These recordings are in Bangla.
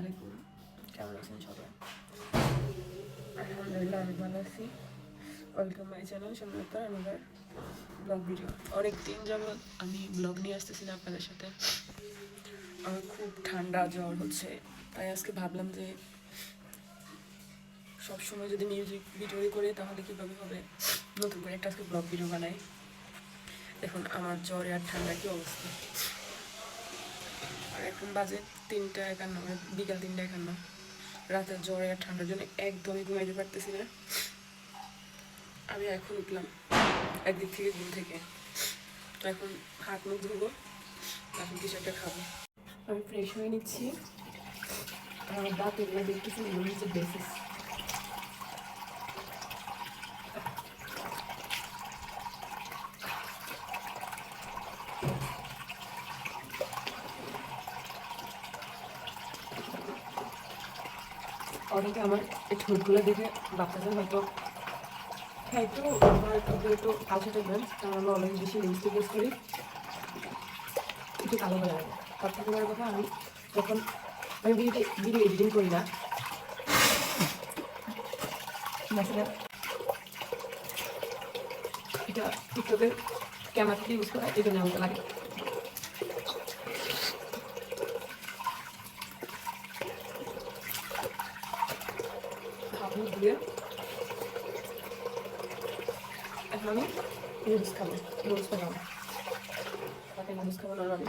আলাইকুম কেমন আছেন সবাই? আলহামদুলিল্লাহ আমি ভালো আছি। ওয়েলকাম মাই চ্যানেল সম্রাতা আমাদের ব্লগ ভিডিও অনেক দিন যাবৎ আমি ব্লগ নিয়ে আসতেছি না আপনাদের সাথে। আমার খুব ঠান্ডা জ্বর হচ্ছে। তাই আজকে ভাবলাম যে সবসময় যদি মিউজিক ভিডিও করি তাহলে কীভাবে হবে? নতুন করে একটা আজকে ব্লগ ভিডিও বানাই। দেখুন আমার জ্বরে আর ঠান্ডা কি অবস্থা। এখন বাজে তিনটা একান্ন, বিকাল তিনটা একান্ন। রাতে জ্বরে আর ঠান্ডার জন্য একদমই ঘুমাইতে পারতেছি না। আমি এখন উঠলাম একদিক থেকে ঘুম থেকে। তো এখন হাত মুখ ধুবো, এখন কিছু একটা খাব। আমি ফ্রেশ হয়ে নিচ্ছি। আমার দাঁত এগুলো দেখতেছি, এগুলো বেসিস। অনেকে আমার এই ঠোঁটগুলো দেখে বাচ্চাদের হয়তো হ্যাঁ একটু আমার একটু কালচে টাইপের কারণ আমরা অনেক বেশি লিপস্টিক ইউজ করি, একটু কালো হয়ে লাগে তার থেকে বড় কথা আমি যখন, আমি ভিডিও ভিডিও এডিটিং করি না। এটা টিকটকের ক্যামেরা থেকে ইউজ করা, এই জন্য আমাকে লাগে। হাবু দিয়ে এখন আমি নুডলস খাব নুডলস খাব তাকে নুডলস খাব না আমি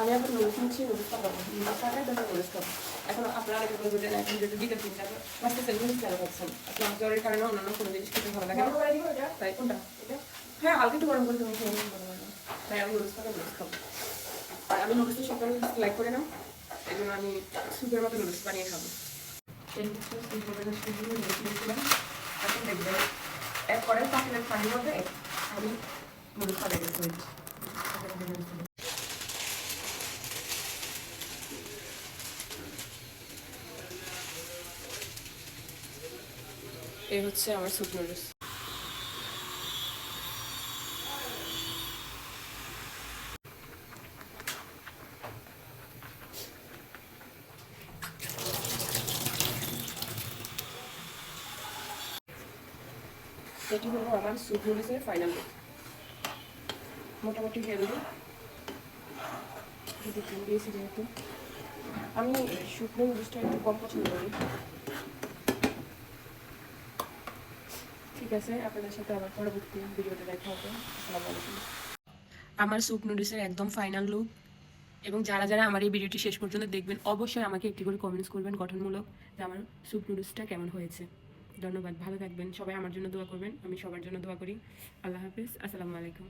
আমি এখন নুডলস নিচ্ছি নুডলস খাব নুডলস খাবে তারপর নুডলস খাব এখন আপনারা দেখে বলবেন যে না, এখন যেহেতু বিকেল তিনটা বাচ্চা নুডলস কেন খাচ্ছেন আপনার জ্বরের কারণে অন্যান্য কোনো জিনিস খেতে ভালো লাগে তাই কোনটা? হ্যাঁ হালকা একটু গরম করে তুমি খেয়ে। তাই আমি নুডলস খাব নুডলস খাব আর আমি নুডলসটা সকালে লাইক করে নাও। এই জন্য আমি সুপের মতো নুডলস বানিয়ে খাব। হচ্ছে সুপের মতো নুডলস নিয়েছিলাম এখন দেখবেন এরপরে পাখিদের পানির মধ্যে আমি নুডলস দিচ্ছি। এই হচ্ছে আমার স্যুপ নুডলস এটি হলো আমার স্যুপ নুডলসের ফাইনাল লুক মোটামুটি হেলদি দিয়েছি যেহেতু। আমি শুকনো নুডলসটা একটু কম পছন্দ করি। ঠিক আছে, আপনাদের সাথে আবার পরবর্তী ভিডিওতে দেখা হবে। আসসালামু আলাইকুম। আমার স্যুপ নুডলসের একদম ফাইনাল লুক এবং যারা যারা আমার এই ভিডিওটি শেষ পর্যন্ত দেখবেন, অবশ্যই আমাকে একটি করে কমেন্টস করবেন গঠনমূলক যে আমার স্যুপ নুডলসটা কেমন হয়েছে। ধন্যবাদ, ভালো থাকবেন, সবাই আমার জন্য দোয়া করবেন, আমি সবার জন্য দোয়া করি, আল্লাহ হাফিজ, আসসালামু আলাইকুম।